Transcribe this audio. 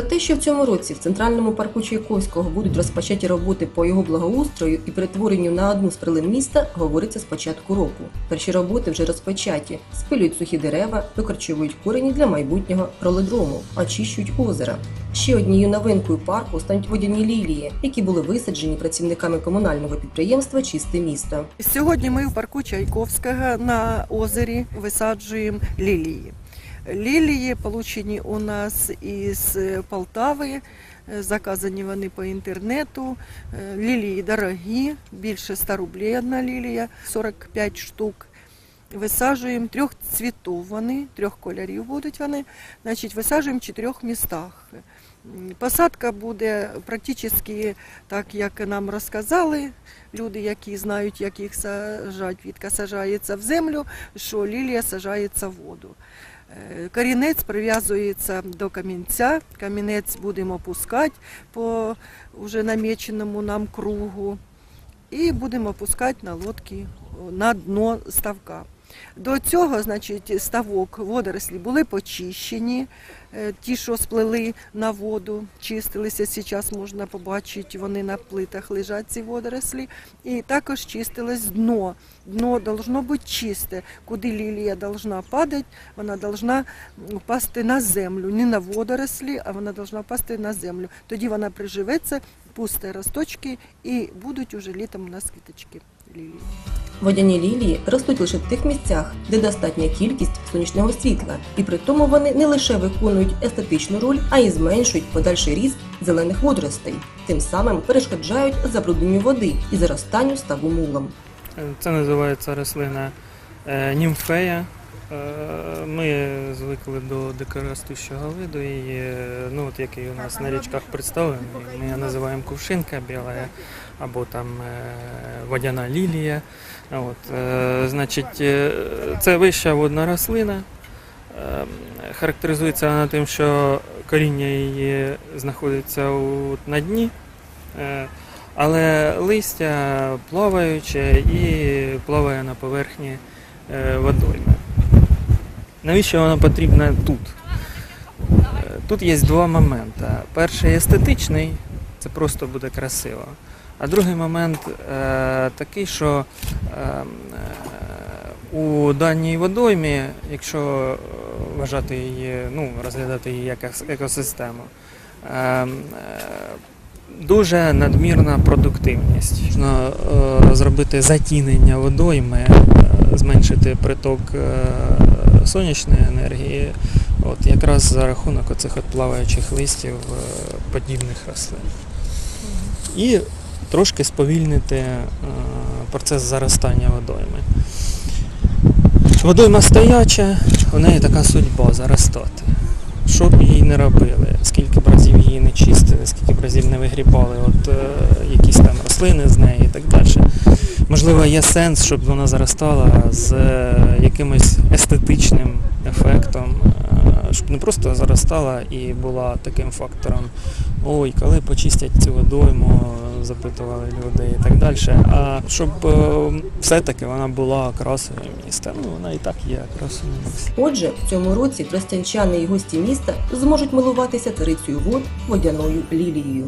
те, що в цьому році в центральному парку Чайковського будуть розпочаті роботи по його благоустрою і перетворенню на одну з прилин міста, говориться з початку року. Перші роботи вже розпочаті, спилюють сухі дерева, викорчовують корені для майбутнього проледрому, очищують озера. Ще однією новинкою парку стануть водяні лілії, які були висаджені працівниками комунального підприємства Чисте місто. Сьогодні ми в парку Чайковського на озері висаджуємо лілії. Лілії получені у нас із Полтави, е, заказані вони по інтернету. Е, Лілії дорогі, більше 100 рублей одна лілія, 45 штук. Висаджуємо трьох цвітів вони, трьох кольорів будуть вони. Значить, висаджуємо в чотирьох містах. Посадка буде практично так, як нам розказали люди, які знають, як їх сажати. Квітка сажається в землю, що лілія сажається в воду. Корінець прив'язується до камінця, камінець будемо пускати по вже наміченому нам кругу і будемо пускати на лодки на дно ставка. До цього, значить, ставок водорослі були почищені, е, ті, що сплели на воду, чистилися. Зараз можна побачити, вони на плитах лежать ці водорослі. І також чистилось дно. Дно должно бути чисте. Куди лілія должна падати, вона должна впасти на землю, не на водорослі, а вона должна впасти на землю. Тоді вона приживеться, пусте росточки і будуть уже літом у нас квіточки лілії. Водяні лілії ростуть лише в тих місцях, де достатня кількість сонячного світла, і при тому вони не лише виконують естетичну роль, а й зменшують подальший ріст зелених водоростей, тим самим перешкоджають забрудненню води і заростанню ставу мулом. Це називається рослина е, німфея. Е, Ми звикли до дикоростущого виду, і е, ну, от який у нас на річках представлений. Ми її називаємо кувшинка біла або там е, водяна лілія. От, значить, це вища водна рослина. Характеризується вона тим, що коріння її знаходиться на дні. Але листя плаваюче і плаває на поверхні водойми. Навіщо воно потрібно тут? Е, Тут є два моменти. Перший естетичний, це просто буде красиво. А другий момент е, такий, що е, у даній водоймі, якщо е, вважати її, ну, розглядати її як екосистему, е, е, дуже надмірна продуктивність. Можна е, зробити затінення водойми, зменшити приток е, сонячної енергії, от якраз за рахунок оцих от плаваючих листів е, подібних рослин. І трошки сповільнити е, процес заростання водойми. Водойма стояча, у неї така судьба заростати. Що б її не робили, скільки б разів її не чистили, скільки б разів не вигрібали от, е, якісь там рослини з неї і так далі. Можливо, є сенс, щоб вона заростала з е, якимось естетичним ефектом, щоб не просто заростала і була таким фактором, ой, коли почистять цю водойму, запитували люди і так далі. А щоб е, все-таки вона була красою міста. Ну, вона і так є красою міста. Отже, в цьому році тростянчани і гості міста зможуть милуватися царицею вод водяною лілією.